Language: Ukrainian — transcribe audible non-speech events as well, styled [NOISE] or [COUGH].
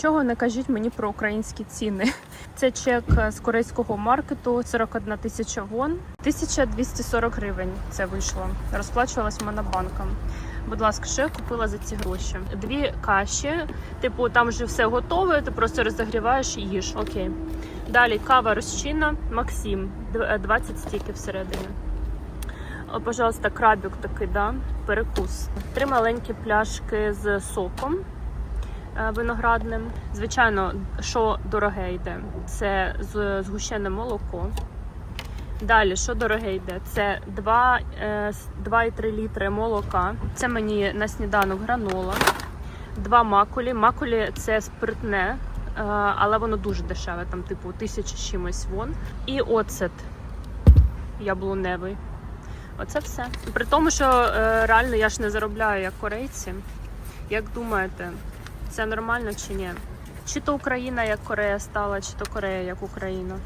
Нічого не кажіть мені про українські ціни. [LAUGHS] Це чек з корейського маркету 41 тисяча вон, 1240 гривень. Це вийшло. Розплачувалась монобанком. Будь ласка, що я купила за ці гроші? Дві каші. Типу, там вже все готове, ти просто розігріваєш і їш. Окей. Далі кава розчинна Максим, Д- е, 20 стіків всередині. О, пожалуйста, крабик такий, да? перекус. Три маленькі пляшки з соком е, виноградним. Звичайно, що дороге йде, це згущене молоко. Далі, що дороге йде? Це 2, е, 2,3 літри молока. Це мені на сніданок гранола. Два макулі. Макулі це спиртне, е, але воно дуже дешеве, там, типу, тисяча чимось вон. І оцет яблуневий. Оце все. При тому, що е, реально я ж не заробляю як корейці. Як думаєте, це нормально чи ні? Чи то Україна як Корея стала, чи то Корея як Україна?